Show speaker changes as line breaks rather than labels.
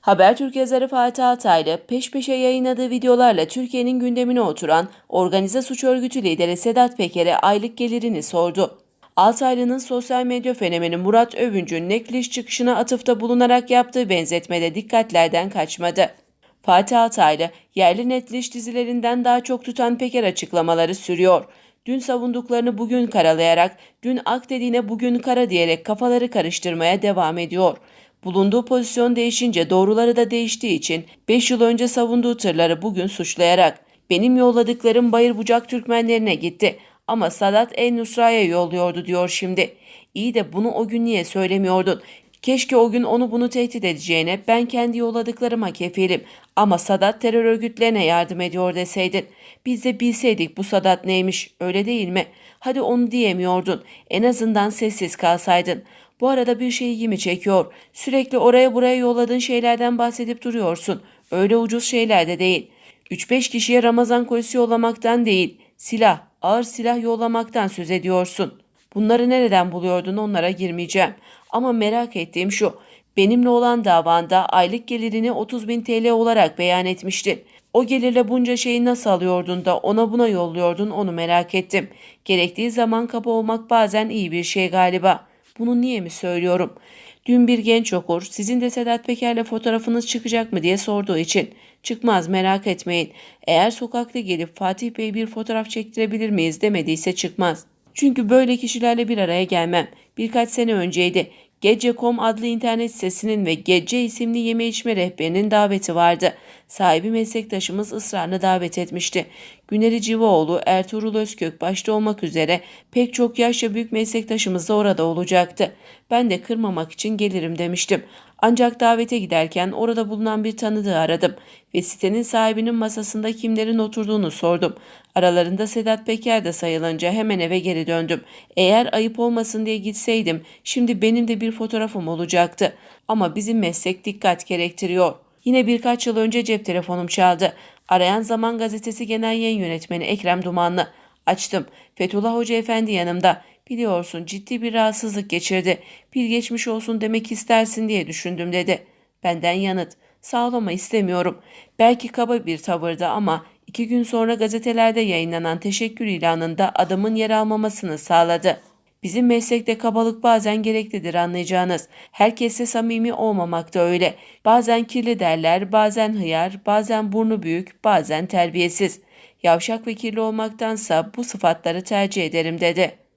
Habertürk yazarı Fatih Altaylı peş peşe yayınladığı videolarla Türkiye'nin gündemine oturan organize suç örgütü lideri Sedat Peker'e aylık gelirini sordu. Altaylı'nın sosyal medya fenomeni Murat Övüncü'nün Nekliş çıkışına atıfta bulunarak yaptığı benzetmede dikkatlerden kaçmadı. Fatih Altaylı, yerli netliş dizilerinden daha çok tutan Peker açıklamaları sürüyor. Dün savunduklarını bugün karalayarak, dün ak dediğine bugün kara diyerek kafaları karıştırmaya devam ediyor. Bulunduğu pozisyon değişince doğruları da değiştiği için 5 yıl önce savunduğu tırları bugün suçlayarak benim yolladıklarım Bayır Bucak Türkmenlerine gitti ama Sadat El Nusra'ya yolluyordu diyor şimdi. İyi de bunu o gün niye söylemiyordun? Keşke o gün onu bunu tehdit edeceğine ben kendi yolladıklarıma kefilim ama Sadat terör örgütlerine yardım ediyor deseydin. Biz de bilseydik bu Sadat neymiş öyle değil mi? Hadi onu diyemiyordun. En azından sessiz kalsaydın. Bu arada bir şey ilgimi çekiyor. Sürekli oraya buraya yolladığın şeylerden bahsedip duruyorsun. Öyle ucuz şeyler de değil. 3-5 kişiye Ramazan kolisi yollamaktan değil, silah, ağır silah yollamaktan söz ediyorsun. Bunları nereden buluyordun onlara girmeyeceğim. Ama merak ettiğim şu, benimle olan davanda aylık gelirini 30 bin TL olarak beyan etmiştin. O gelirle bunca şeyi nasıl alıyordun da ona buna yolluyordun onu merak ettim. Gerektiği zaman kaba olmak bazen iyi bir şey galiba. Bunu niye mi söylüyorum? Dün bir genç okur sizin de Sedat Peker'le fotoğrafınız çıkacak mı diye sorduğu için. Çıkmaz merak etmeyin. Eğer sokakta gelip Fatih Bey bir fotoğraf çektirebilir miyiz demediyse çıkmaz. Çünkü böyle kişilerle bir araya gelmem. Birkaç sene önceydi. Gece.com adlı internet sitesinin ve Gece isimli yeme içme rehberinin daveti vardı. Sahibi meslektaşımız ısrarla davet etmişti. Güneri Civaoğlu, Ertuğrul Özkök başta olmak üzere pek çok yaşça büyük meslektaşımız da orada olacaktı. Ben de kırmamak için gelirim demiştim. Ancak davete giderken orada bulunan bir tanıdığı aradım ve sitenin sahibinin masasında kimlerin oturduğunu sordum. Aralarında Sedat Peker de sayılınca hemen eve geri döndüm. Eğer ayıp olmasın diye gitseydim şimdi benim de bir fotoğrafım olacaktı. Ama bizim meslek dikkat gerektiriyor. Yine birkaç yıl önce cep telefonum çaldı. Arayan Zaman Gazetesi Genel Yayın Yönetmeni Ekrem Dumanlı. Açtım. Fethullah Hoca Efendi yanımda. Biliyorsun ciddi bir rahatsızlık geçirdi. Bir geçmiş olsun demek istersin diye düşündüm dedi. Benden yanıt. Sağlama istemiyorum. Belki kaba bir tavırdı ama iki gün sonra gazetelerde yayınlanan teşekkür ilanında adamın yer almamasını sağladı. Bizim meslekte kabalık bazen gereklidir anlayacağınız. Herkese samimi olmamak da öyle. Bazen kirli derler, bazen hıyar, bazen burnu büyük, bazen terbiyesiz. Yavşak ve kirli olmaktansa bu sıfatları tercih ederim dedi.